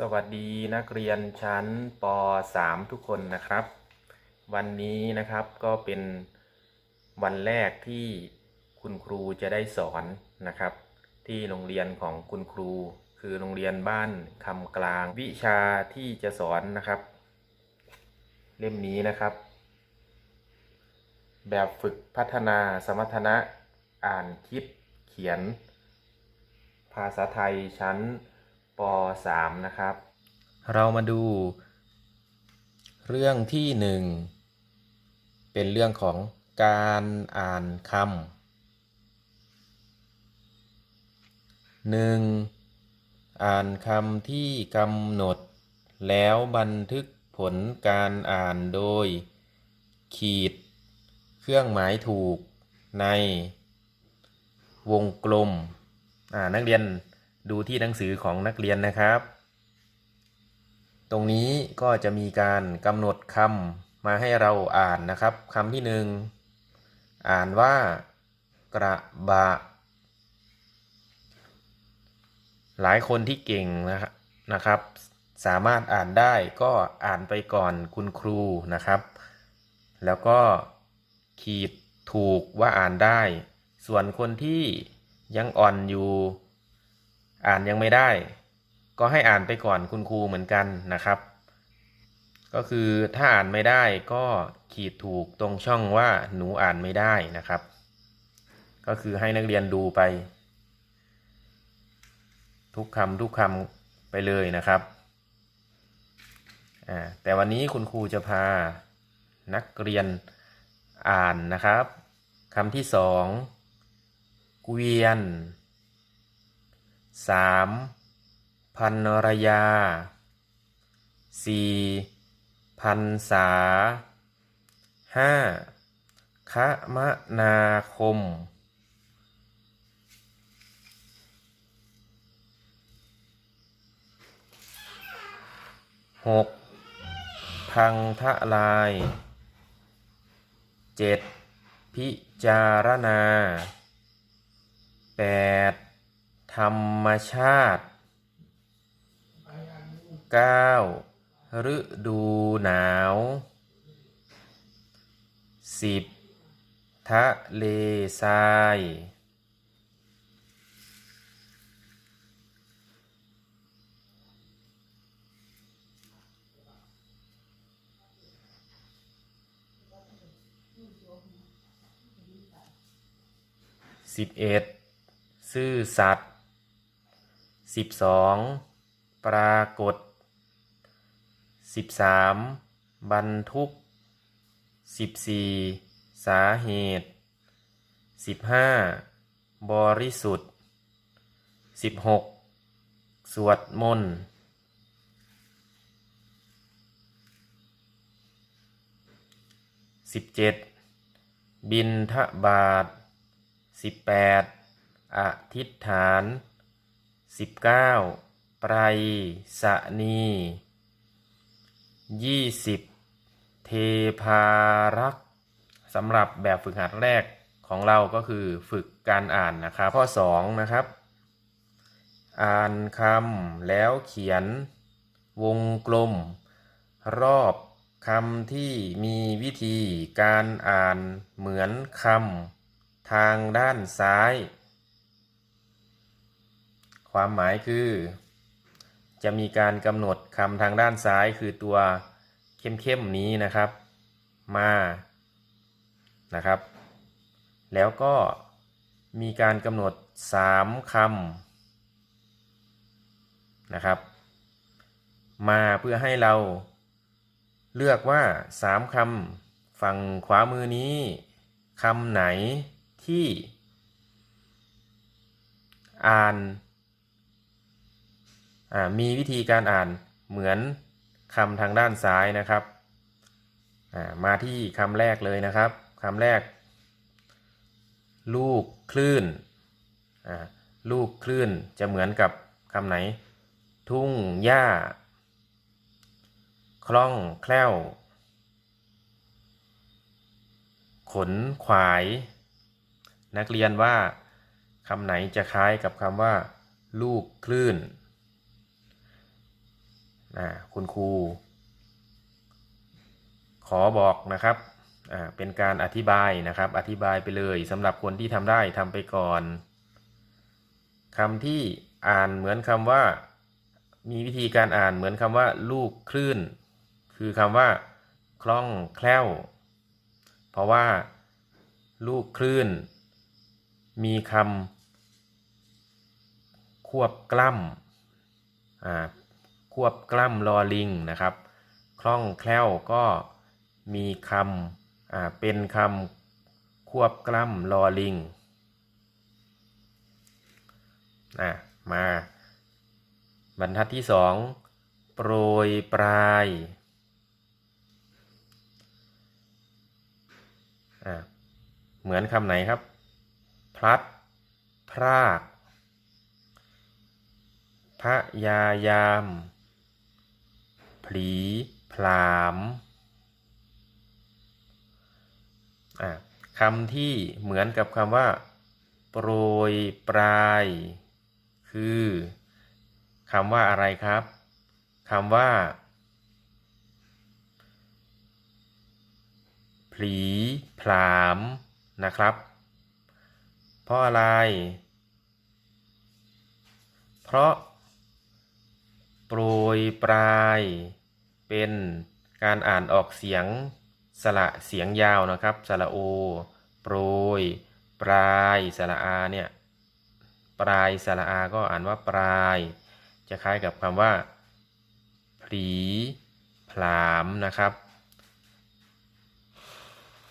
สวัสดีนักเรียนชั้นป .3 ทุกคนนะครับ วันนี้นะครับก็เป็นวันแรกที่คุณครูจะได้สอนนะครับ ที่โรงเรียนของคุณครู คือโรงเรียนบ้านคำกลางวิชาที่จะสอนนะครับ เล่มนี้นะครับ แบบฝึกพัฒนาสมรรถนะอ่านคิดเขียน ภาษาไทยชั้น ป .3 นะครับ เรามาดู เรื่องที่หนึ่งเป็นเรื่องของการอ่านคำหนึ่งอ่านคำที่กำหนด แล้วบันทึกผลการอ่านโดย ขีด เครื่องหมายถูกใน วงกลม อ่านักเรียน ดูที่หนังสือของนักเรียนนะครับ ตรงนี้ก็จะมีการกำหนดคำมาให้เราอ่านนะครับคำที่หนึ่งอ่านว่ากระบะ หลายคนที่เก่งนะนะครับ สามารถอ่านได้ก็อ่านไปก่อนคุณครูนะครับ แล้วก็ขีดถูกว่าอ่านได้ ส่วนคนที่ยังอ่อนอยู่ อ่านยังไม่ได้ ก็ให้อ่านไปก่อนคุณครูเหมือนกันนะครับ ก็คือถ้าอ่านไม่ได้ก็ขีดถูกตรงช่องว่าหนูอ่านไม่ได้นะครับ ก็คือให้นักเรียนดูไป ทุกคำทุกคำไปเลยนะครับแต่วันนี้คุณครูจะพานักเรียนอ่านนะครับคำที่สองเกวียน สามพันรยาสี่พันษาห้าคมนาคม หกพังทะลาย เจ็ดพิจารณาแปด ธรรมชาติเก้าฤดูหนาวสิบทะเลทรายสิบเอ็ดซื่อสัตย์ สิบสองปรากฏสิบสามบรรทุกสิบสี่สาเหตุสิบห้าบริสุทธิ์สิบหกสวดมนต์สิบเจ็ดบินทบาทสิบแปดอธิษฐาน สิบเก้าไตรสนียี่สิบเทพารักษ์สำหรับแบบฝึกหัดแรกของเราก็คือฝึกการอ่านนะครับ ข้อสองนะครับ อ่านคำแล้วเขียนวงกลม รอบคำที่มีวิธีการอ่านเหมือนคำทางด้านซ้าย ความหมายคือ จะมีการกำหนดคำทางด้านซ้ายคือตัวเข้มๆนี้นะครับ มานะครับ แล้วก็มีการกำหนดสามคำนะครับ มาเพื่อให้เราเลือกว่าสามคำฝั่งขวามือนี้คำไหนที่ อ่าน มีวิธีการอ่านเหมือนคำทางด้านซ้ายนะครับ มาที่คำแรกเลยนะครับคำแรก ลูกคลื่นลูกคลื่นจะเหมือนกับคำไหน ทุ่งหญ้า คล่องแคล่ว ขนขวาย นักเรียนว่าคำไหนจะคล้ายกับคำว่า ลูกคลื่น คุณครู ขอบอกนะครับเป็นการอธิบายนะครับ อธิบายไปเลยสำหรับคนที่ทำได้ทำไปก่อนคำที่อ่านเหมือนคำว่า มีวิธีการอ่านเหมือนคำว่า ลูกคลื่น คือคำว่า คล่องแคล่ว เพราะว่า ลูกคลื่น มีคำควบกล้ำ ควบกล้ำลอลิงนะครับคล่องแคล่วก็มีคำเป็นคำควบกล้ำลอลิงอะมาบรรทัดที่สองโปรยปลายเหมือนคำไหนครับ พลัด พรากพระยายาม ผลี ผลามคำที่เหมือนกับคำว่า โปรยปลาย คือคำว่าอะไรครับคำว่า ผลี ผลามนะครับ เพราะอะไร เพราะ รยปลาย เป็นการอ่านออกเสียงสระเสียงยาวนะครับสระโอโปรย ปลายสระอาเนี่ยปลายสระอาก็อ่านว่าปลาย จะคล้ายกับคำว่าผีผลามนะครับ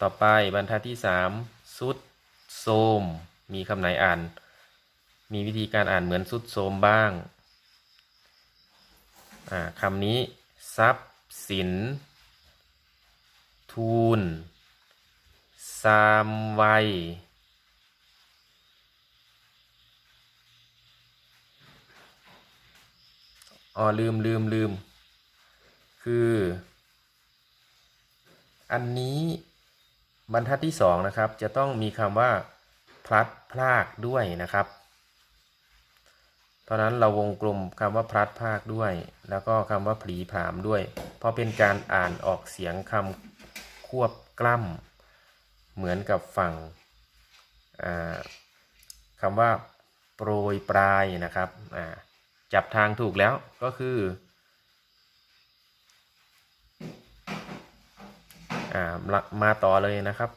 ต่อไปบรรทัดที่สามสุดโทมมีคำไหนอ่าน มีวิธีการอ่านเหมือนสุดโทมบ้าง อ่าคำนี้ ทรัพย์สิน ทูลสามวัยอ๋อลืมลืมลืม คือ อันนี้บรรทัดที่สองนะครับ จะต้องมีคำว่า พลัดพรากด้วยนะครับ เพราะนั้นเราวงกลมคำว่าพลัดพากด้วย แล้วก็คำว่าผลีผามด้วย เพราะเป็นการอ่านออกเสียงคำควบกล้ำเหมือนกับฝั่งคำว่าโปรยปลายนะครับจับทางถูกแล้วก็คืออมาต่อเลยนะครับ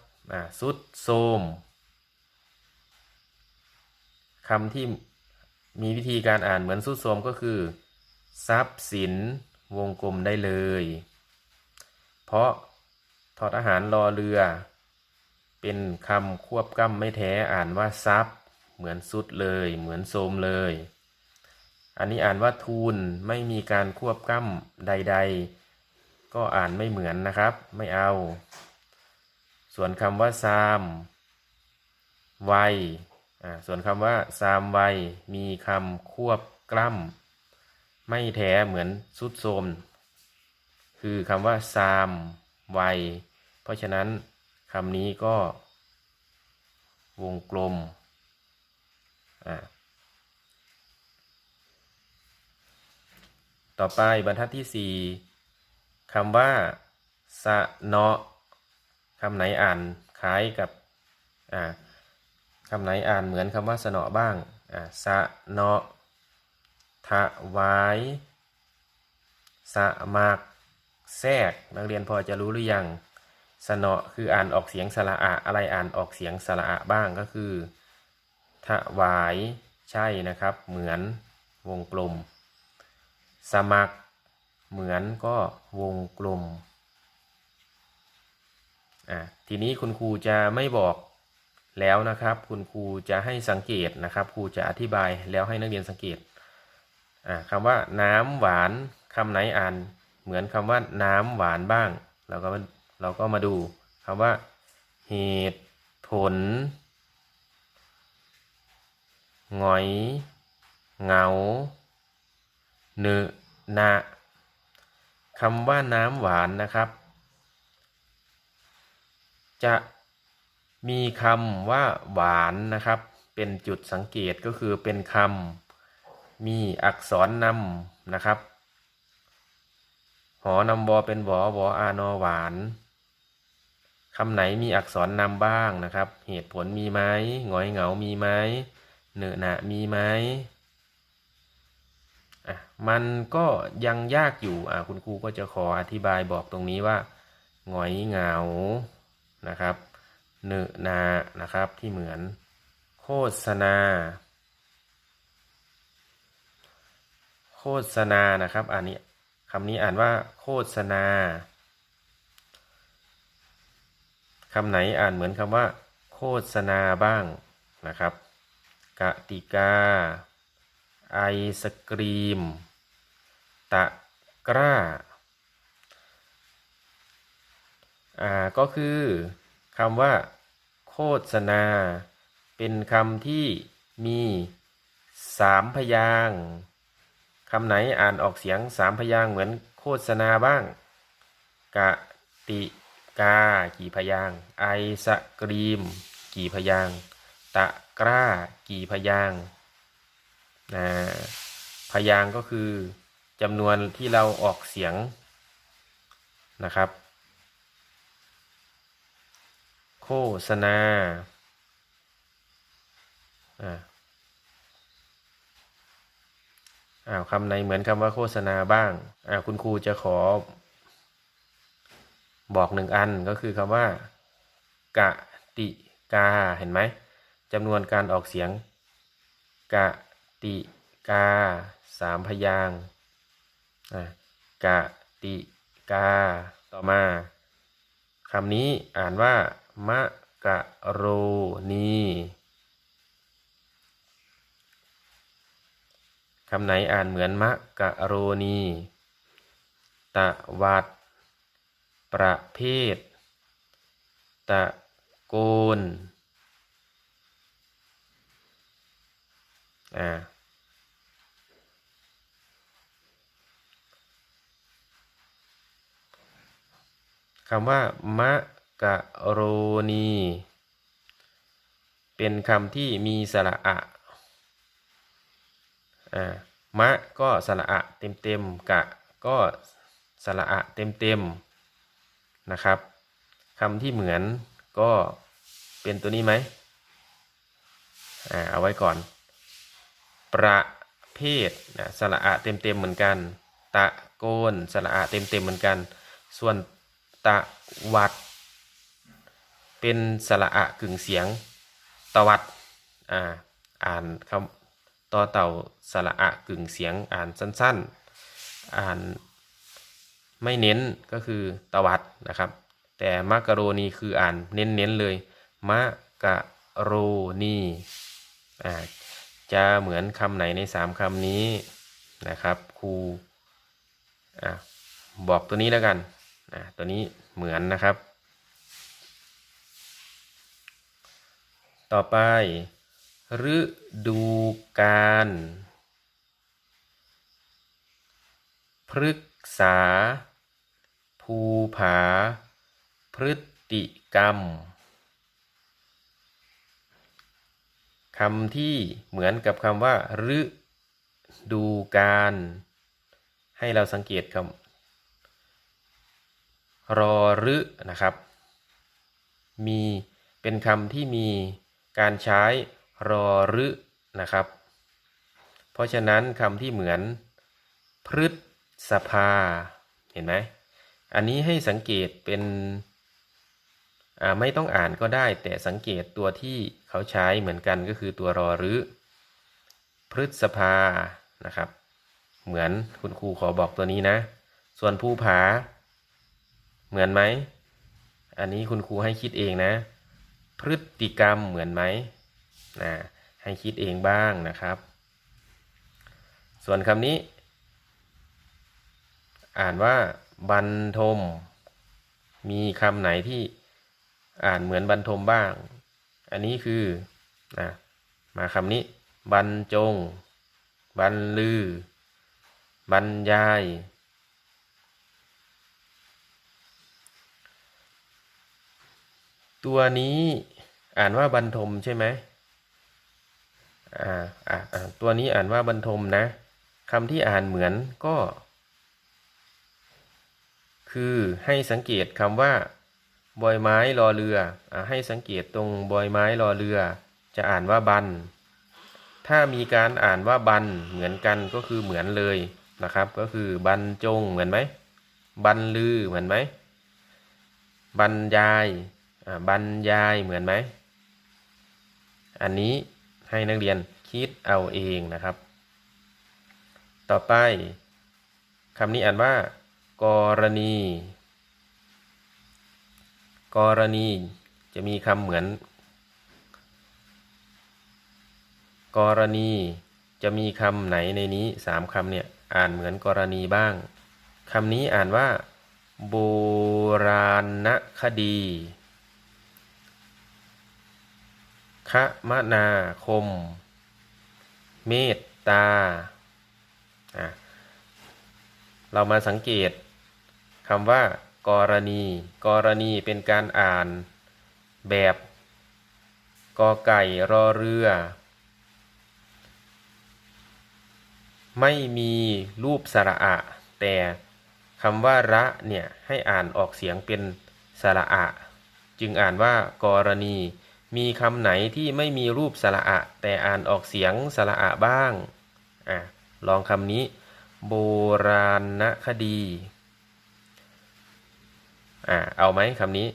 สุดโทมคำที่ มีวิธีการอ่านเหมือนสุดโทมก็คือ ทรัพย์สินวงกลมได้เลย เพราะทอดอาหารรอเรือ เป็นคำควบกล้ำไม่แท้อ่านว่าทรัพย์ เหมือนสุดเลย เหมือนโทมเลย อันนี้อ่านว่าทูลไม่มีการควบกล้ำใด ๆ ก็อ่านไม่เหมือนนะครับ ไม่เอา ส่วนคำว่าซาม ไว ส่วนคำว่าซามไวมีคำควบกล้ำไม่แท้เหมือนสุดโทมคือคำว่าซามไวเพราะฉะนั้นคำนี้ก็ วงกลมต่อไปบรรทัดที่สี่คำว่า สะเนาะคำไหนอ่านคล้ายกับ คำไหนอ่านเหมือนคำว่าสนาะบ้างสะเนาะทะวายสะมากแทรกนักเรียนพอจะรู้หรือยัง สนอคืออ่านออกเสียงสระอะอะไรอ่านออกเสียงสระอะบ้างก็คือถวายใช่นะครับ เหมือนวงกลม สมัครเหมือนก็วงกลมอะทีนี้คุณครูจะไม่บอก แล้วนะครับ คุณครูจะให้สังเกตนะครับ ครูจะอธิบายแล้วให้นักเรียนสังเกตคำว่าน้ำหวานคำไหนอ่าน เหมือนคำว่าน้ำหวานบ้างเราก็เราก็มาดูคำว่า เหตุผลหงอยเหงาเนนะคำว่าน้ำหวานนะครับ จะ มีคำว่าหวานนะครับ เป็นจุดสังเกตก็คือเป็นคำมีอักษรนำนะครับหอนำวอเป็นวอวออานอหวานคำไหนมีอักษรนำบ้างนะครับ เหตุผลมีไหมหงอยเหงา มีไหมเหนอะหนะมีไหมอะมันก็ยังยากอยู่อะคุณครูก็จะขออธิบายบอกตรงนี้ว่าหงอยเหงานะครับ เนนานะครับ ที่เหมือน โฆษณา โฆษณานะครับอันนี้คำนี้อ่านว่า โฆษณาคำไหนอ่านเหมือนคำว่า โฆษณาบ้างนะครับกติกา ไอศกรีม ตะกร้าอ่าก็คือคำว่า ฆษณา เป็นคำที่มีสามพยางคำไหนอ่านออกเสียงสามพยางเหมือนโฆษณาบ้าง กะติกา กี่พยางไอศกรีม กี่พยางตะกร้า กี่พยางนะพยางก็คือจำนวนที่เราออกเสียงนะครับ โฆษณาอ่าอ้าวคำไหนเหมือนคำว่าโฆษณาบ้างอ่าคุณครูจะขอ บอกหนึ่งอันก็คือคำว่า กะติกาเห็นไหมจำนวนการออกเสียง กะติกาสามพยางอะกะติกา ต่อมาคำนี้อ่านว่า มะกะโรนีคำไหนอ่านเหมือนมะกะโรนีตะวัด ประเภท ตะโกน อ่าคำว่ามะ กะโรนี เป็นคำที่มีสระอะอ่ามะก็สระอะเต็มเต็มกะก็สระอะเต็มเต็มนะครับคำที่เหมือนก็เป็นตัวนี้ไหมอ่าเอาไว้ก่อน ประเภทนะสระอะเต็มเต็มเหมือนกัน ตะโกนสระอะเต็มเต็มเหมือนกัน ส่วนตะวัด เป็นสระอะกึ่งเสียงตวัดอ่าอ่านคำต่อเต่าสระอะกึ่งเสียงอ่านสั้นๆ อ่านไม่เน้นก็คือตวัดนะครับ แต่มักะโรนีคืออ่านเน้นๆเลยมะกะโรนีอ่าจะเหมือนคำไหนในสามคำนี้นะครับครูอะบอกตัวนี้แล้วกันอะตัวนี้เหมือนนะครับ ต่อไป ฤดูกาลพฤกษา ภูผา พฤติกรรมคำที่เหมือนกับคำว่าฤดูกาลให้เราสังเกตคำรอฤนะครับ มีเป็นคำที่มี การใช้รอฤนะครับ เพราะฉะนั้นคำที่เหมือนพฤษภา เห็นไหม อันนี้ให้สังเกตเป็นไม่ต้องอ่านก็ได้ แต่สังเกตตัวที่เขาใช้เหมือนกันก็คือตัวรอรึพฤษภานะครับ เหมือนคุณครูขอบอกตัวนี้นะ ส่วนภูผา เหมือนไหม อันนี้คุณครูให้คิดเองนะ พฤติกรรมเหมือนไหมนะให้คิดเองบ้างนะครับ ส่วนคำนี้ อ่านว่าบรรทม มีคำไหนที่อ่านเหมือนบรรทมบ้าง อันนี้คือนะมาคำนี้ บรรจง บรรลือ บรรยาย ตัวนี้อ่านว่าบรรทมใช่ไหมอ่าอ่าตัวนี้อ่านว่าบรรทมนะคำที่อ่านเหมือนก็ คือให้สังเกตคำว่าบอยไม้รอเรืออให้สังเกตตรงบอยไม้รอเรือ จะอ่านว่าบัน ถ้ามีการอ่านว่าบันเหมือนกันก็คือเหมือนเลยนะครับ ก็คือบันจงเหมือนไหมบันลือเหมือนไหมบรรยาย บรรยายเหมือนไหม อันนี้ให้นักเรียนคิดเอาเองนะครับ ต่อไปคำนี้อ่านว่า กรณี กรณีจะมีคำเหมือน กรณีจะมีคำไหนในนี้สามคำเนี่ยอ่านเหมือนกรณีบ้างคำนี้อ่านว่าโบราณคดี คมนาคม เมตตา เรามาสังเกตคำว่ากรณี กรณีเป็นการอ่านแบบกอไก่รอเรือ ไม่มีรูปสระอะ แต่คำว่าระเนี่ยให้อ่านออกเสียงเป็นสระอะ จึงอ่านว่ากรณี มีคำไหนที่ไม่มีรูปสระอะ แต่อ่านออกเสียงสระอะบ้างอะลองคำนี้ โบราณคดีอะเอาไหมคำนี้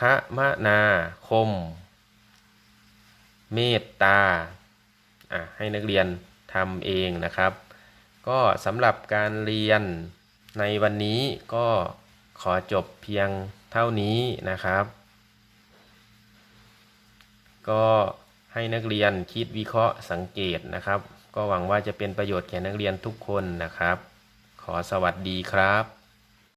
คมนาคม เมตตาอะให้นักเรียนทำเองนะครับ ก็สำหรับการเรียนในวันนี้ก็ขอจบเพียงเท่านี้นะครับ ก็ให้นักเรียนคิดวิเคราะห์สังเกตนะครับ ก็หวังว่าจะเป็นประโยชน์แก่นักเรียนทุกคนนะครับ ขอสวัสดีครับ